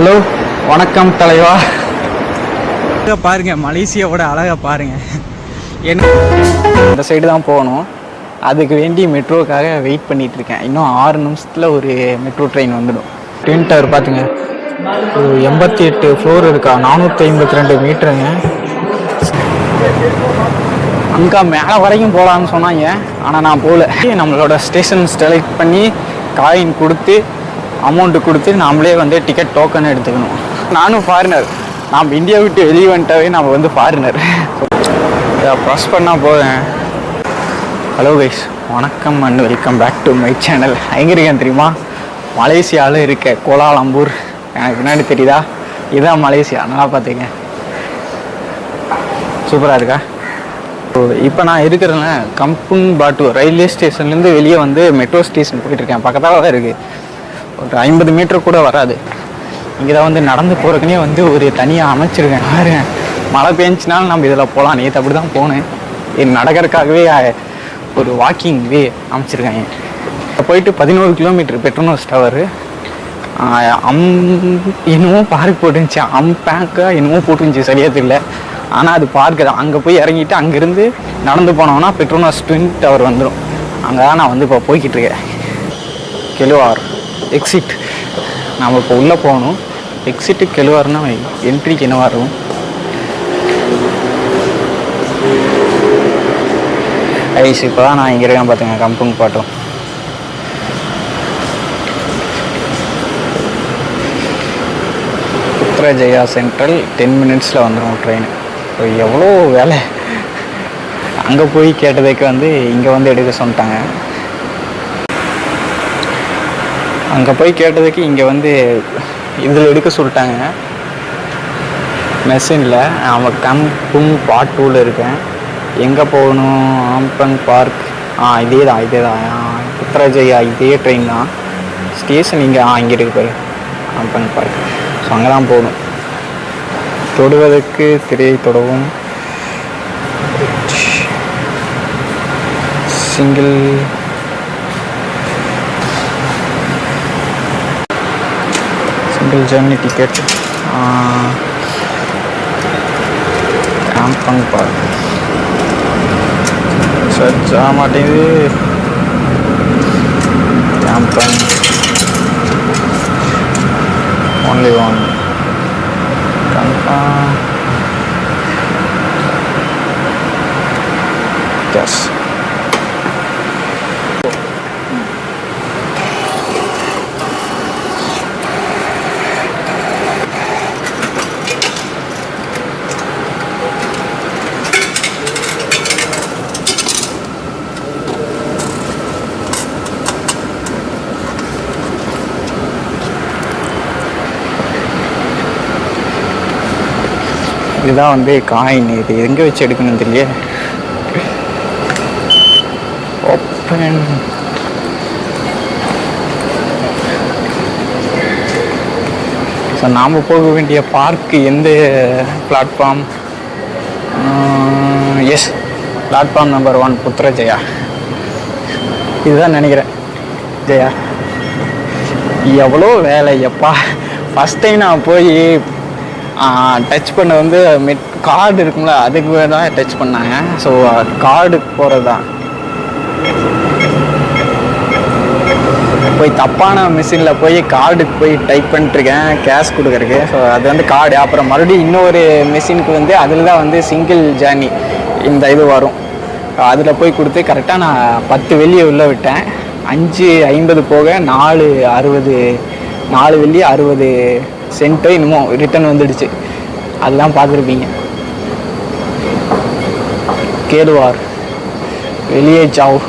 Hello வணக்கம் தலைவா. பாருங்க மலேசியாவோட அழகா பாருங்க. என்ன? இந்த சைடு தான் போகணும். அதுக்கு வேண்டி மெட்ரோக்காக வெயிட் பண்ணிட்டு இருக்கேன். இன்னும் ஆறு நிமிஷத்தில் ஒரு மெட்ரோ ட்ரெயின் வந்துடும். ட்வின் டவர் பார்த்துங்க ஒரு எண்பத்தி எட்டு ஃப்ளோர் இருக்கா? நானூற்றி ஐம்பத்தி ரெண்டு மீட்டருங்க அங்கே மேலே வரைக்கும் போகலான்னு சொன்னாங்க. ஆனால் நான் போகல. நம்மளோட ஸ்டேஷன் செலக்ட் பண்ணி காயின் கொடுத்து அமௌண்ட்டு கொடுத்து நாமளே வந்து டிக்கெட் டோக்கன் எடுத்துக்கணும். நானும் ஃபாரினர் நாம் இந்தியா விட்டு வெளியே வந்துட்டாவே நம்ம வந்து ஃபாரினர் ப்ரெஸ் பண்ணால் போதும். ஹலோ கைஸ் வணக்கம் and welcome back to my channel எங்கே இருக்கேன் தெரியுமா? மலேசியாவில் இருக்க கோலாலம்பூர். எனக்கு பின்னாடி தெரியுதா? இதுதான் மலேசியா. நல்லா பார்த்துங்க சூப்பராக இருக்கா? இப்போ நான் இருக்கிறேன்ல கம்புன் பாட்டு ரயில்வே ஸ்டேஷன்லேருந்து வெளியே வந்து மெட்ரோ ஸ்டேஷன் போயிட்டுருக்கேன் பக்கத்தால் தான் இருக்குது ஒரு ஐம்பது மீட்டர் கூட வராது. இங்கே தான் வந்து நடந்து போகிறதுக்குனே வந்து ஒரு தனியாக அமைச்சிருக்கேன். பாரு மழை பெஞ்சினாலும் நம்ம இதில் போகலாம் நேற்று அப்படி தான் போனேன். என் நடக்கிறதுக்காகவே ஒரு வாக்கிங் வே அமைச்சிருக்காங்க போயிட்டு பதினோரு கிலோமீட்டர் பெட்ரோனோஸ் டவர் அம் என்னமோ பார்க் போட்டுருந்துச்சு. அம் பேங்க்கா என்னமோ போட்டுருந்துச்சு. சரியாக தெரியல. ஆனால் அது பார்க்கு தான். அங்கே போய் இறங்கிட்டு அங்கேருந்து நடந்து போனோம்னா பெட்ரோனாஸ் ட்வின் டவர் வந்துடும் அங்கே தான் நான் வந்து இப்போ போய்கிட்டு இருக்கேன். கெலுவார் எக்ஸிட் நாம் இப்போ உள்ளே போகணும். எக்ஸிட்டு கெழுவாருன்னா என்ட்ரிக்கு என்னவா இருக்கும் ஐஸ் இப்போ தான் நான் இங்கே இருக்கேன் பார்த்துங்க கம்புங் பாட்டும். உத்தரஜயா சென்ட்ரல் டென் மினிட்ஸில் வந்துடும் ட்ரெயின் இப்போ எவ்வளோ வேலை? அங்கே போய் கேட்டதுக்கு வந்து இங்கே வந்து எடுக்க சொல்லிட்டாங்க. அங்கே போய் கேட்டதுக்கு இங்கே வந்து இதில் எடுக்க சொல்லிட்டாங்க. மெஷினில் அவன் கம் பும் பார்ட் டூவில் இருக்கேன். எங்கே போகணும்? ஆம்பன் பார்க் ஆ இதே தான் இதே தான் புத்ராஜயா இதே ட்ரெயின் தான். ஸ்டேஷன் இங்கே ஆ இங்கே இருக்கு பாரு. ஆம்பன் பார்க் ஸோ அங்கே தான் போகணும். தொடுவதற்கு திரையை தொடவும். சிங்கிள் જનરલ જનની ટિકિટ આમ પણ પર. આ માટે આમ પણ ઓનલી વન இதுதான் வந்து காயின் இது எங்கே வச்சு எடுக்கணும் தெரியல ஓப்பன் ஸோ நாம் போக வேண்டிய பார்க்கு எந்த platform yes platform number one Putrajaya இதுதான் நினைக்கிறேன். ஜெயா எவ்வளோ வேலை எப்பா ஃபஸ்ட் டைம் நான் போய் டச் பண்ண வந்து மெட் கார்டு இருக்கும்ல அதுக்கு தான் டச் பண்ணாங்க. ஸோ கார்டு போகிறது தான் போய் தப்பான மிஷினில் போய் கார்டுக்கு போய் டைப் பண்ணிட்டுருக்கேன் கேஷ் கொடுக்குறக்கு ஸோ அது வந்து கார்டு அப்புறம் மறுபடியும் இன்னொரு மிஷினுக்கு வந்து அதில் தான் வந்து சிங்கிள் ஜேர்னி இந்த இது வரும். அதில் போய் கொடுத்து கரெக்டாக நான் பத்து வெள்ளியை உள்ளே விட்டேன். அஞ்சு ஐம்பது போக நாலு அறுபது நாலு வெள்ளி அறுபது சென்ட்டோ இன்னமும் ரிட்டர்ன் வந்துடுச்சு. அதெல்லாம் பார்த்துருப்பீங்க. கேடுவார். வெளியே சாவ்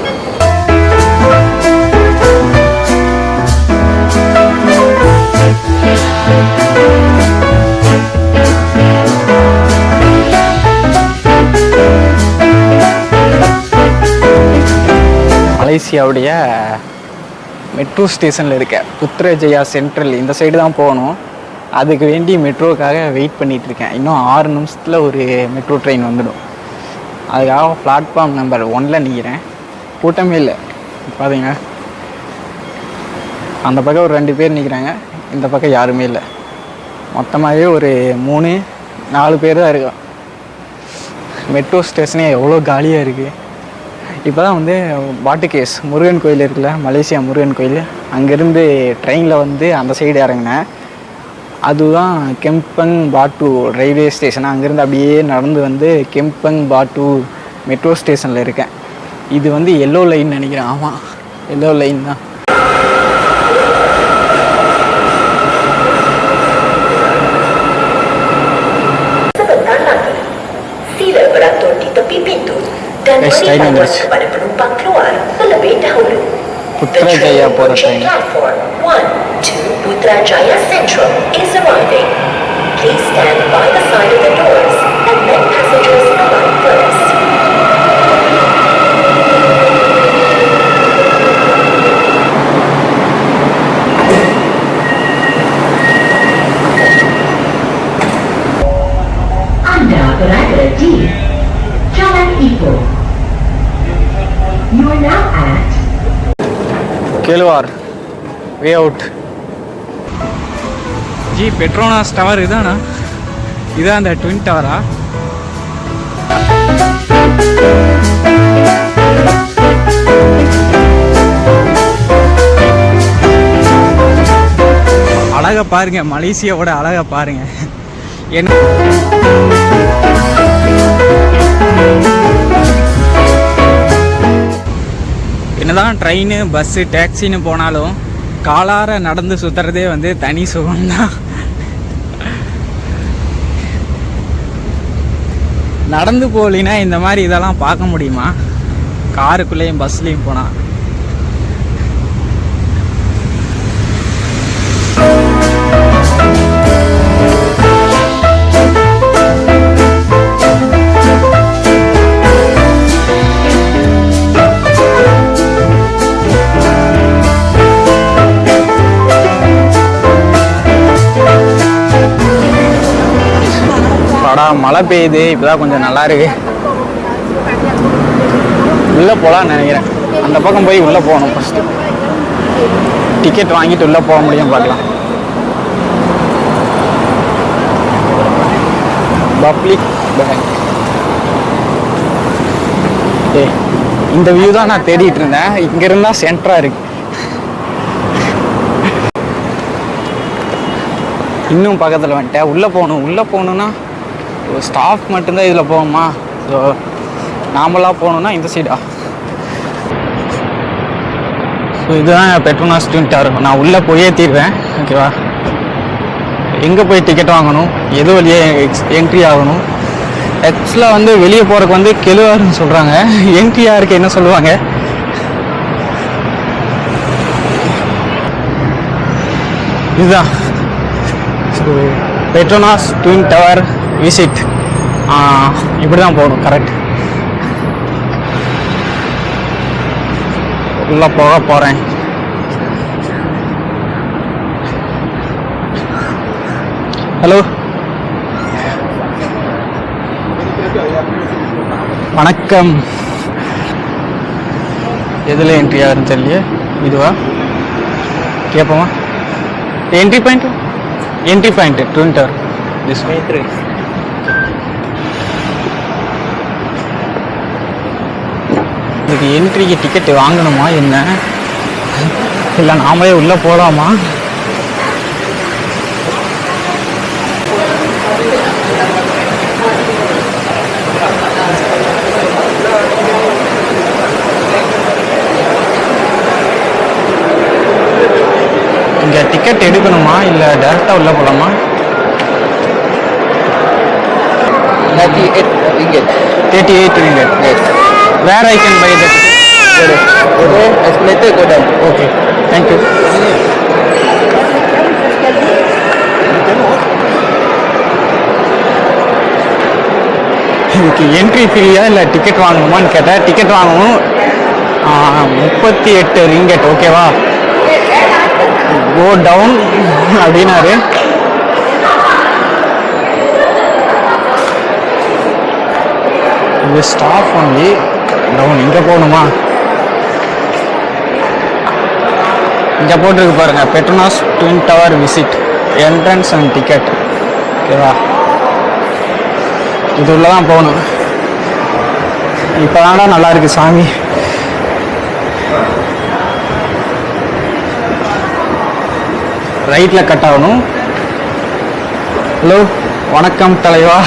மலேசியாவுடைய மெட்ரோ ஸ்டேஷனில் இருக்க புத்ரஜயா சென்ட்ரல் இந்த சைடு தான் போகணும். அதுக்கு வேண்டி மெட்ரோக்காக வெயிட் பண்ணிகிட்டு இருக்கேன் இன்னும் ஆறு நிமிஷத்தில் ஒரு மெட்ரோ ட்ரெயின் வந்துடும். அதுக்காக பிளாட்ஃபார்ம் நம்பர் ஒனில் நிற்கிறேன் கூட்டமே இல்லை. பார்த்தீங்க அந்த பக்கம் ஒரு ரெண்டு பேர் நிற்கிறாங்க இந்த பக்கம் யாருமே இல்லை. மொத்தமாகவே ஒரு மூணு நாலு பேர் தான் இருக்கோம். மெட்ரோ ஸ்டேஷனே எவ்வளோ காலியாக இருக்குது இப்போ தான் வந்து பாட்டுகேஸ் முருகன் கோயில் இருக்குல்ல மலேசியா முருகன் கோயில். அங்கேருந்து ட்ரெயினில் வந்து அந்த சைடு இறங்கினேன். அதுதான் கெம்பங் பாட்டு ரயில்வே ஸ்டேஷன் அங்கேருந்து அப்படியே நடந்து வந்து கெம்பங் பாட்டு மெட்ரோ ஸ்டேஷனில் இருக்கேன் இது வந்து எல்லோ லைன் நினைக்கிறேன் ஆமாம் எல்லோ லைன் தான். The Putrajaya train போகிற train platform 1 to Putrajaya Central is arriving. Please stand by the side of the doors and let passengers alight first. Anda berada di Jalan Ipoh. You are now at Kilwar. Way out. ஜி Petronas tower இதானா இதான் அந்த twin டவரா அழகை பாருங்க மலேசியாவோட அழகை பாருங்க. என்ன என்னதான் ட்ரெயின் பஸ்ஸு டேக்ஸின்னு போனாலும் காலார நடந்து சுற்றுறதே வந்து தனி சுகம்தான். நடந்து போகலினா இந்த மாதிரி இதெல்லாம் பார்க்க முடியுமா? காருக்குள்ளேயும் பஸ்லேயும் போனால் அடா மழை பெய்யுது இப்போதான் கொஞ்சம் நல்லா இருக்கு. உள்ளே போகலான்னு நினைக்கிறேன். அந்த பக்கம் போய் உள்ளே போகணும் ஃபஸ்ட்டு டிக்கெட் வாங்கிட்டு உள்ளே போக முடியும் பார்க்கலாம். பப்ளிக் பேங்க் ஏ இந்த வியூ தான் நான் தேடிட்டு இருந்தேன். இங்க இருந்தா சென்டரா இருக்கு. இன்னும் பக்கத்தில் வந்துட்டேன். உள்ளே போகணும் உள்ளே போகணுன்னா ஸ்டாஃப் மட்டும்தான் இதில் போகுமா? ஸோ நாமளாக போகணுன்னா இந்த சைடா ஸோ இதுதான் பெட்ரோனாஸ் ட்வின் டவர் நான் உள்ளே போயே தீர்வேன் ஓகேவா எங்கே போய் டிக்கெட் வாங்கணும்? எது வழியே எக்ஸ் என்ட்ரி ஆகணும்? ஆக்சுவலாக வந்து வெளியே போகிறதுக்கு வந்து கெழுவாருன்னு சொல்கிறாங்க என்ட்ரியாருக்கு என்ன சொல்லுவாங்க? இதுதான். So Petronas twin tower visit இப்படி தான் போகணும் கரெக்ட் உள்ளே போக போகிறேன் ஹலோ வணக்கம். எதில் என்ட்ரி ஆகுதுன்னு தெரியல இதுவா? கேட்போமா entry point entry point twin tower this three இதுக்கு என்ட்ரிக்கு டிக்கெட் வாங்கணுமா என்ன? இல்லை நாமளே உள்ளே போகலாமா இங்கே டிக்கெட் எடுக்கணுமா? இல்லை டேரெக்டாக உள்ளே போகலாமா 38 ringgit. Thirty eight ringgit where I can buy that Okay, escalator go down. Okay thank you இதுக்கு என்ட்ரி ஃப்ரீயா இல்லை டிக்கெட் வாங்கணுமான்னு கேட்டால் டிக்கெட் வாங்கணும். முப்பத்தி எட்டு ரிங்கெட் ஓகேவா கோ டவுன் அப்படின்னாரு. இது ஸ்டாஃப் ஒன்லி டவுன். இங்கே போகணுமா? இங்கே போட்டிருக்கு பாருங்கள் Petronas twin tower visit entrance and ticket ஓகேவா இது உள்ள தான் போகணும். இப்போ நல்லா இருக்கு சாமி. ரைட்டில் கட் ஆகணும். ஹலோ வணக்கம் தலைவா.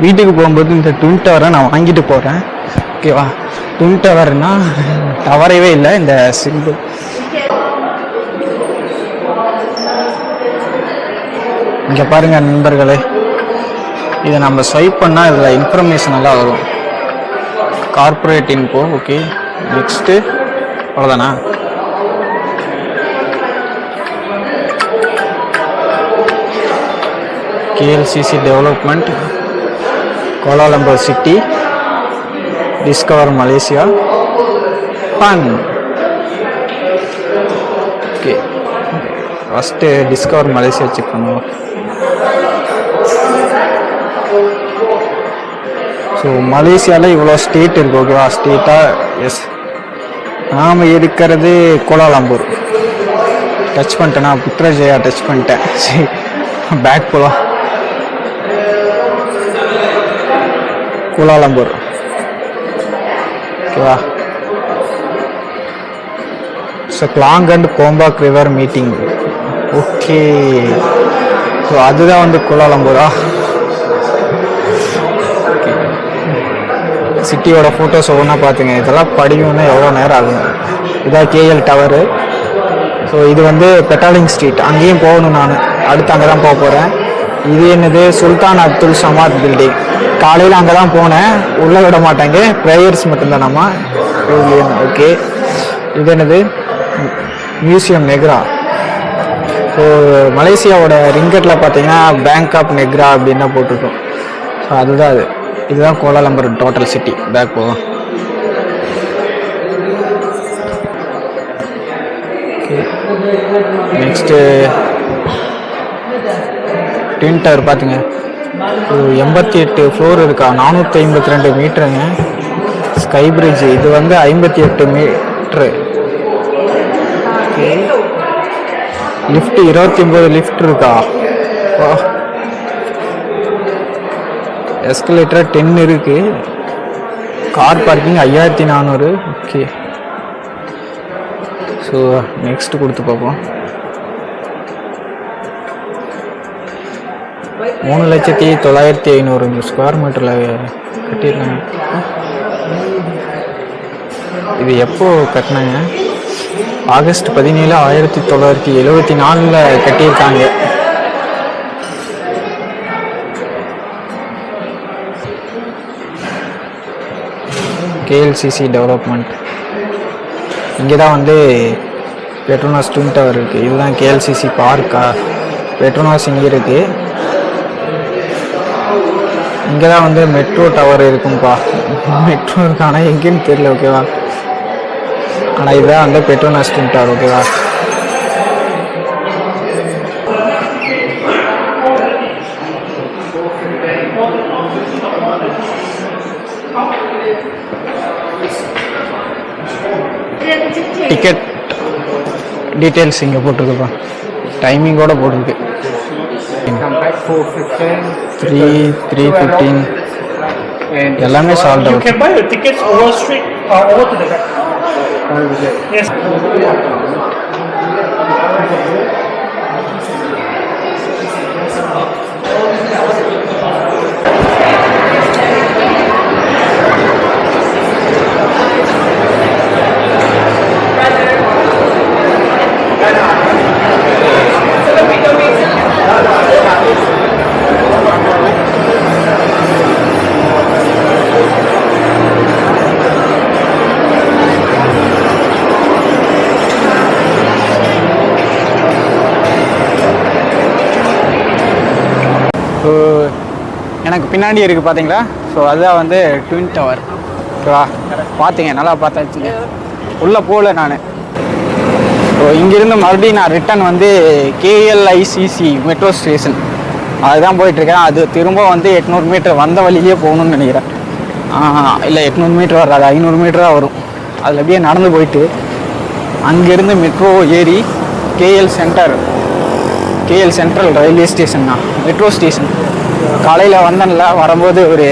வீட்டுக்கு போகும்போது இந்த ட்வின் டவரை நான் வாங்கிட்டு போகிறேன் ஓகேவா ட்வின் டவர்னா டவரவே இல்லை இந்த சிம்பிள் இங்கே பாருங்கள் நண்பர்களே இதை நம்ம ஸ்வைப் பண்ணால் இதில் இன்ஃபர்மேஷன் எல்லாம் வரும். கார்பரேட் இன்போ ஓகே நெக்ஸ்ட்டு அவ்வளோதானா KLCC development Kuala Lumpur city discover Malaysia fun okay first discover Malaysia check பண்ணுவோம். ஸோ மலேசியாவில் இவ்வளோ ஸ்டேட் இருக்குது ஓகேவா ஸ்டேட்டாக எஸ் நாம் இருக்கிறது கோலாலம்பூர். டச் பண்ணிட்டேனா புத்ரஜயா டச் பண்ணிட்டேன். சரி பேக் போகலாம் கோலாலம்பூர். ஓகேவா so Klang and Gombak river meeting okay so அதுதான் வந்து கோலாலம்பூரா? சிட்டியோட ஃபோட்டோஸ் ஒவ்வொன்றா பார்த்துங்க இதெல்லாம் படிக்கணும்னா எவ்வளோ நேரம் ஆகும்? இதான் கேஎல் டவரு ஸோ இது வந்து பெட்டாலிங் ஸ்ட்ரீட் அங்கேயும் போகணும் நான். அடுத்து அங்கே தான் போக போகிறேன் இது என்னது? சுல்தான் அப்துல் சமாத் பில்டிங் காலையில் அங்கே தான் போனேன். உள்ளே விட மாட்டாங்க. ப்ரேயர்ஸ் மட்டும்தானாமா ஓகே இது என்னது? மியூசியம் நெக்ரா ஸோ மலேசியாவோட ரிங்கெட்டில் பார்த்தீங்கன்னா பேங்க் ஆஃப் நெக்ரா அப்படின்னு போட்டிருக்கோம். ஸோ அதுதான் அது. இதுதான் Kuala Lumpur total city back போவோம். நெக்ஸ்ட்டு ட்வின் டவர் பார்த்துங்க எண்பத்தி எட்டு ஃப்ளோர் இருக்கா? நானூற்றி ஐம்பத்தி ரெண்டு மீட்டருங்க ஸ்கை பிரிட்ஜ் இது வந்து ஐம்பத்தி எட்டு மீட்ரு லிஃப்ட் இருபத்தி ஒம்பது லிஃப்ட் இருக்கா எஸ்கலேட்டர் டென் இருக்கு. கார் பார்க்கிங் ஐயாயிரத்தி நானூறு. ஓகே ஸோ நெக்ஸ்ட் கொடுத்து பார்ப்போம். மூணு லட்சத்தி தொள்ளாயிரத்தி ஐநூறு ஸ்கொயர் மீட்டரில் கட்டியிருக்காங்க. இது எப்போ கட்டினாங்க? ஆகஸ்ட் பதினேழு ஆயிரத்தி தொள்ளாயிரத்தி எழுபத்தி நாலில் கட்டியிருக்காங்க. கேஎல்சிசி டெவலப்மெண்ட் இங்கே தான் வந்து பெட்ரோனாஸ் ட்வின் டவர் இருக்குது இதுதான் கேஎல்சிசி பார்க்கா பெட்ரோனாஸ் இங்கே இருக்குது இங்கே தான் வந்து மெட்ரோ டவர் இருக்கும்ப்பா மெட்ரோ இருக்கு ஆனால் எங்கேன்னு தெரியல ஓகேவா ஆனால் இதுதான் வந்து பெட்ரோனாஸ் ட்வின் டவர் ஓகேவா டிக்கெட் டீட்டெயில்ஸ் இங்கே போட்டிருக்குப்பா. டைமிங்கோட போட்டிருக்கு. Four fifteen three three fifteen எல்லாமே சால்ட் அவுட் பின்னாடி இருக்குது பார்த்தீங்களா ஸோ அதுதான் வந்து ட்வின் டவர் ஓகேவா பார்த்தீங்க நல்லா பார்த்தாச்சுங்க உள்ளே போகல நான். ஸோ இங்கேருந்து மறுபடியும் நான் ரிட்டன் வந்து கேஎல்ஐசிசி மெட்ரோ ஸ்டேஷன் அதுதான் போயிட்டுருக்கேன். அது திரும்ப வந்து எட்நூறு மீட்டர் வந்த வழியிலே போகணும்னு நினைக்கிறேன். இல்லை எட்நூறு மீட்டர் வராது. ஐநூறு மீட்டராக வரும். அதில் அப்படியே நடந்து போயிட்டு அங்கேருந்து மெட்ரோ ஏறி KL centre KL central railway station தான். மெட்ரோ ஸ்டேஷன் காலையில் வந்தேன்ல வரும்போது ஒரு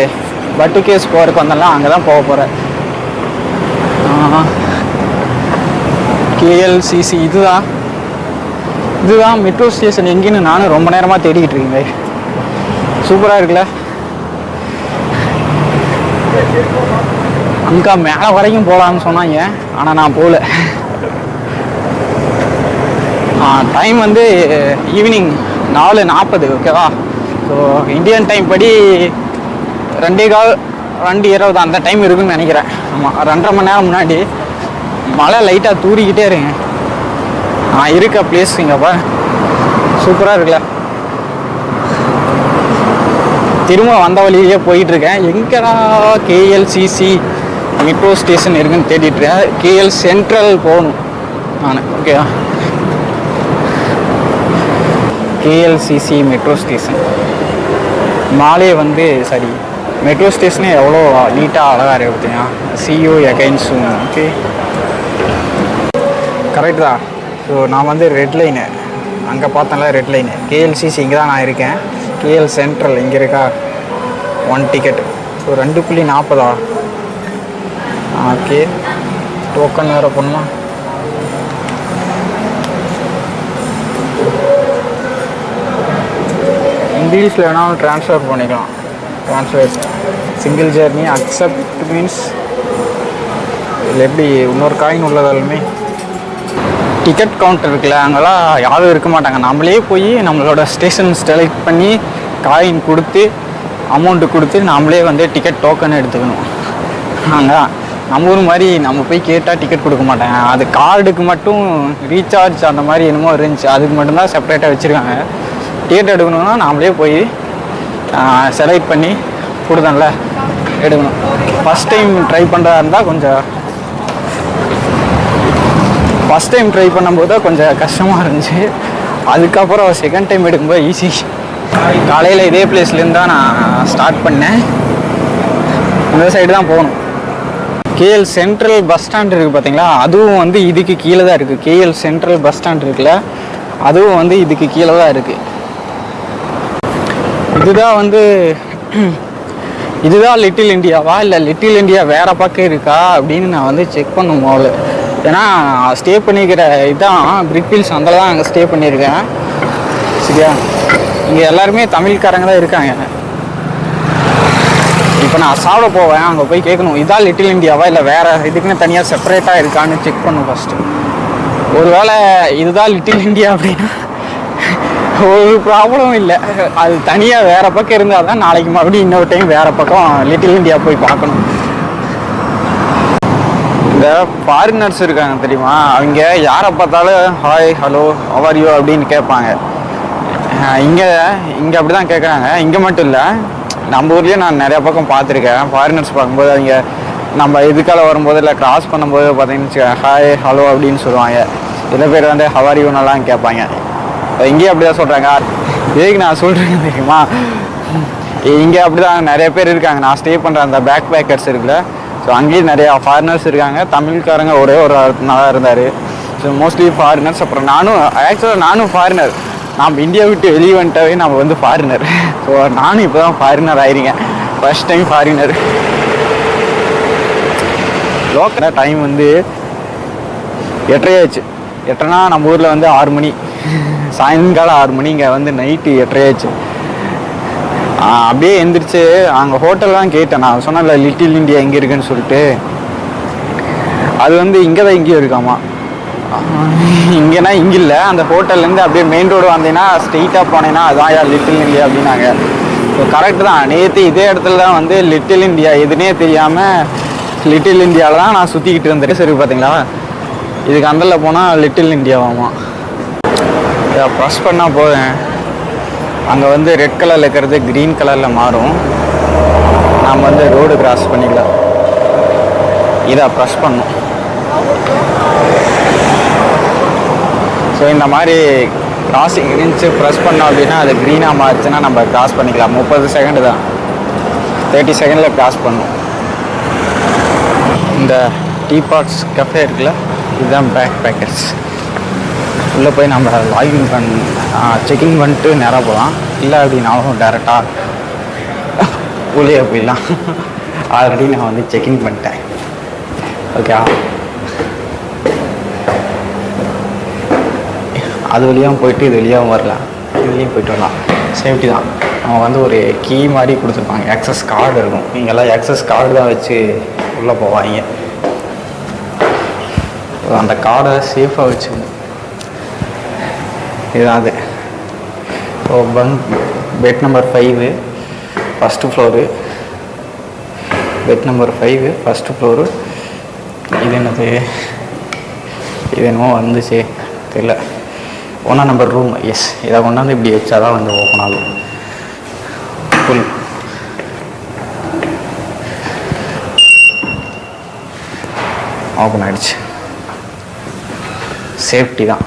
பட்டு கேஸ் போகிறதுக்கு வந்தேன்ல அங்கே தான் போக போகிறேன் கேஎல்சிசி இதுதான். இதுதான் மெட்ரோ ஸ்டேஷன் எங்கேன்னு நானும் ரொம்ப நேரமாக தேடிக்கிட்டு இருக்கேன் சூப்பராக இருக்குல்ல? அங்கா மேலே வரைக்கும் போகலான்னு சொன்னாங்க ஆனால் நான் போகல டைம் வந்து ஈவினிங் நாலு நாற்பது ஓகேவா ஸோ இந்தியன் டைம் படி ரெண்டே கால் ரெண்டு இருபது அந்த டைம் இருக்குன்னு நினைக்கிறேன். ஆமாம் ரெண்டரை மணி நேரம் முன்னாடி மழை லைட்டாக தூரிக்கிட்டே இருங்க. நான் இருக்க பிளேஸ் இங்கேப்பா சூப்பராக இருக்குல்ல. திரும்ப வந்த வழியிலேயே போயிட்டுருக்கேன் எங்கடா கேஎல்சிசி மெட்ரோ ஸ்டேஷன் இருக்குன்னு தேடிட்டுருக்கேன் கேஎல் சென்ட்ரல் போகணும் நான். ஓகேவா கேஎல்சிசி மெட்ரோ ஸ்டேஷன் மாலே வந்து சாரி. மெட்ரோ ஸ்டேஷனே எவ்வளோ நீட்டாக அழகாக இருக்குது பார்த்தீங்கன்னா சியூ எகைன்ஸும் ஓகே கரெக்ட் தான். ஸோ நான் வந்து ரெட் லைனு அங்கே பார்த்தேன்ல ரெட் லைனு கேஎல்சிசி இங்கே தான் நான் இருக்கேன். கேஎல் சென்ட்ரல் இங்கே இருக்கா? ஒன் டிக்கெட் ஸோ ரெண்டு புள்ளி நாற்பதா? ஓகே டோக்கன் வேறு பண்ணுமா இங்கிலீஷில் வேணாலும் ட்ரான்ஸ்ஃபர் பண்ணிக்கலாம். Transfer single journey accept means இதில் எப்படி இன்னொரு காயின் உள்ளதாலுமே. டிக்கெட் கவுண்டர் இருக்குல்ல அங்கெல்லாம் யாரும் இருக்க மாட்டாங்க. நம்மளே போய் நம்மளோட ஸ்டேஷன் செலக்ட் பண்ணி காயின் கொடுத்து அமௌண்ட்டு கொடுத்து நம்மளே வந்து டிக்கெட் டோக்கன் எடுத்துக்கணும். நாங்கள் நம்ம ஊர் மாதிரி நம்ம போய் கேட்டால் டிக்கெட் கொடுக்க மாட்டாங்க. அது கார்டுக்கு மட்டும் ரீசார்ஜ் அந்த மாதிரி என்னமோ இருந்துச்சு. அதுக்கு மட்டும்தான் செப்பரேட்டாக வச்சுருக்காங்க. டிக்கெட் எடுக்கணும்னா நாமளே போய் செலக்ட் பண்ணி கொடுத்தேன்ல எடுக்கணும். ஃபஸ்ட் டைம் ட்ரை பண்ணுறதா இருந்தால் கொஞ்சம் ஃபஸ்ட் டைம் ட்ரை பண்ணும்போது தான் கொஞ்சம் கஷ்டமாக இருந்துச்சு. அதுக்கப்புறம் செகண்ட் டைம் எடுக்கும்போது ஈஸி காலையில் இதே பிளேஸ்லேருந்து தான் நான் ஸ்டார்ட் பண்ணேன். இந்த சைடு தான் போகணும். கேஎல் சென்ட்ரல் பஸ் ஸ்டாண்ட் இருக்குது பார்த்தீங்களா அதுவும் வந்து இதுக்கு கீழே தான் இருக்குது கேஎல் சென்ட்ரல் பஸ் ஸ்டாண்ட் இருக்குல்ல அதுவும் வந்து இதுக்கு கீழே தான் இருக்குது இதுதான் வந்து இதுதான் லிட்டில் இந்தியாவா இல்லை லிட்டில் இந்தியா வேற பக்கம் இருக்கா அப்படின்னு நான் வந்து செக் பண்ணும் முதல்ல. ஏன்னா ஸ்டே பண்ணிக்கிற இதான் பிரிக்ஃபீல்ஸ் அந்த தான் அங்கே ஸ்டே பண்ணியிருக்கேன். சரியா? இங்கே எல்லாருமே தமிழ்காரங்க தான் இருக்காங்க. இப்போ நான் சாப்பிட போவேன் அங்கே போய் கேட்கணும். இதான் லிட்டில் இந்தியாவா இல்லை வேற இதுக்குன்னு தனியாக செப்பரேட்டாக இருக்கான்னு செக் பண்ணும் ஃபஸ்ட்டு ஒருவேளை இதுதான் லிட்டில் இந்தியா அப்படின்னா ஒரு ப்ராப்ளமும் இல்லை. அது தனியாக வேற பக்கம் இருந்தால் தான் நாளைக்கு மறுபடியும் இன்னொரு டைம் வேற பக்கம் லிட்டில் இந்தியா போய் பார்க்கணும். இந்த ஃபாரினர்ஸ் இருக்காங்க தெரியுமா? அவங்க யாரை பார்த்தாலும் ஹாய் ஹலோ யூ அப்படின்னு கேட்பாங்க. இங்கே இங்கே அப்படி தான் கேட்குறாங்க இங்கே மட்டும் இல்லை நம்ம ஊர்லேயே நான் நிறையா பக்கம் பார்த்துருக்கேன். ஃபாரினர்ஸ் பார்க்கும்போது அவங்க நம்ம இதுக்கால வரும்போது இல்லை கிராஸ் பண்ணும்போது பார்த்தீங்கன்னு ஹாய் ஹலோ அப்படின்னு சொல்லுவாங்க. சில பேர் வந்து ஹவாரியூனெல்லாம் கேட்பாங்க. இங்கேயும் அப்படி தான் சொல்கிறாங்க எதுக்கு நான் சொல்கிறேன் தெரியுமா? இங்கே அப்படி தான் நிறைய பேர் இருக்காங்க. நான் ஸ்டே பண்ணுற அந்த பேக் பேக்கர்ஸ் இருக்குல்ல ஸோ அங்கேயும் நிறையா ஃபாரினர்ஸ் இருக்காங்க. தமிழ்காரங்க ஒரே ஒரு நல்லா இருந்தார். ஸோ மோஸ்ட்லி ஃபாரினர்ஸ் அப்புறம் நானும் ஆக்சுவலாக நானும் ஃபாரினர் நாம் இந்தியா விட்டு வெளியே வந்துட்டாவே நம்ம வந்து ஃபாரினர் ஸோ நானும் இப்போ தான் ஃபாரினர் ஆயிருங்க first time foreigner local time வந்து எட்டரையாச்சு. எட்டனா நம்ம ஊரில் வந்து ஆறு மணி. சாயங்காலம் ஆறு மணி இங்கே வந்து நைட்டு எட்டரையாச்சு. அப்படியே எந்திரிச்சு அங்கே ஹோட்டல்லாம் கேட்டேன். நான் சொன்னேன்ல லிட்டில் இந்தியா எங்கே இருக்குன்னு சொல்லிட்டு. அது வந்து இங்கே தான் இங்கேயும் இருக்காமா? இங்கேனா இங்கே இல்லை. அந்த ஹோட்டல்லேருந்து அப்படியே மெயின் ரோடு வந்தீங்கன்னா ஸ்ட்ரெயிட்டாக போனேன்னா அதான் யா லிட்டில் இந்தியா அப்படின்னாங்க. ஸோ கரெக்டு தான். நேற்று இதே இடத்துல தான் வந்து லிட்டில் இந்தியா எதுனே தெரியாமல் லிட்டில் இந்தியாவில் தான் நான் சுற்றிக்கிட்டு இருந்தேன் சரி பார்த்தீங்களா இதுக்கு அந்தல போனால் லிட்டில் இந்தியாவாமா ப்ரெஸ் பண்ணால் போவேன் அங்கே வந்து ரெட் கலரில் இருக்கிறது க்ரீன் கலரில் மாறும். நாம் வந்து ரோடு கிராஸ் பண்ணிக்கலாம். இதை ப்ரெஸ் பண்ணும் ஸோ இந்த மாதிரி கிராசிங் இருந்துச்சு ப்ரெஸ் பண்ணோம் அப்படின்னா அது க்ரீனாக மாறுச்சுன்னா நம்ம கிராஸ் பண்ணிக்கலாம். முப்பது செகண்டு தான். தேர்ட்டி செகண்டில் கிராஸ் பண்ணும் இந்த டீ பாக்ஸ் கஃபே இருக்குல்ல இதுதான் பேக் பேக்கர்ஸ் உள்ளே போய் நம்ம லாகின் பண் செக்கிங் பண்ணிட்டு நேராக போகலாம். இல்லை அப்படின்னாலும் டேரெக்டாக உள்ளே போயிடலாம். ஆல்ரெடி நான் வந்து செக்கிங் பண்ணிட்டேன். ஓகே அது வழியாகவும் போயிட்டு இது வழியாகவும் வரலாம் இதுலேயும் போயிட்டு வரலாம். சேஃப்டி தான். அவங்க வந்து ஒரு கீ மாதிரி கொடுத்துருப்பாங்க. ஆக்சஸ் கார்டு இருக்கும். நீங்கள்லாம் ஆக்சஸ் கார்டு தான் வச்சு உள்ளே போவாங்க அந்த கார்டை சேஃபாக வச்சுக்கணும். இதுதான் அது so bunk bed number five first floor bed number five first floor இது என்னது? இது என்னமோ வந்துச்சு. தெரியல. ஒன்றா நம்பர் ரூம் எஸ் இதை கொண்டாந்து இப்படி வச்சா தான் வந்து ஓப்பன் ஆகும். ஃபுல் ஓப்பன் ஆகிடுச்சு சேஃப்டி தான்.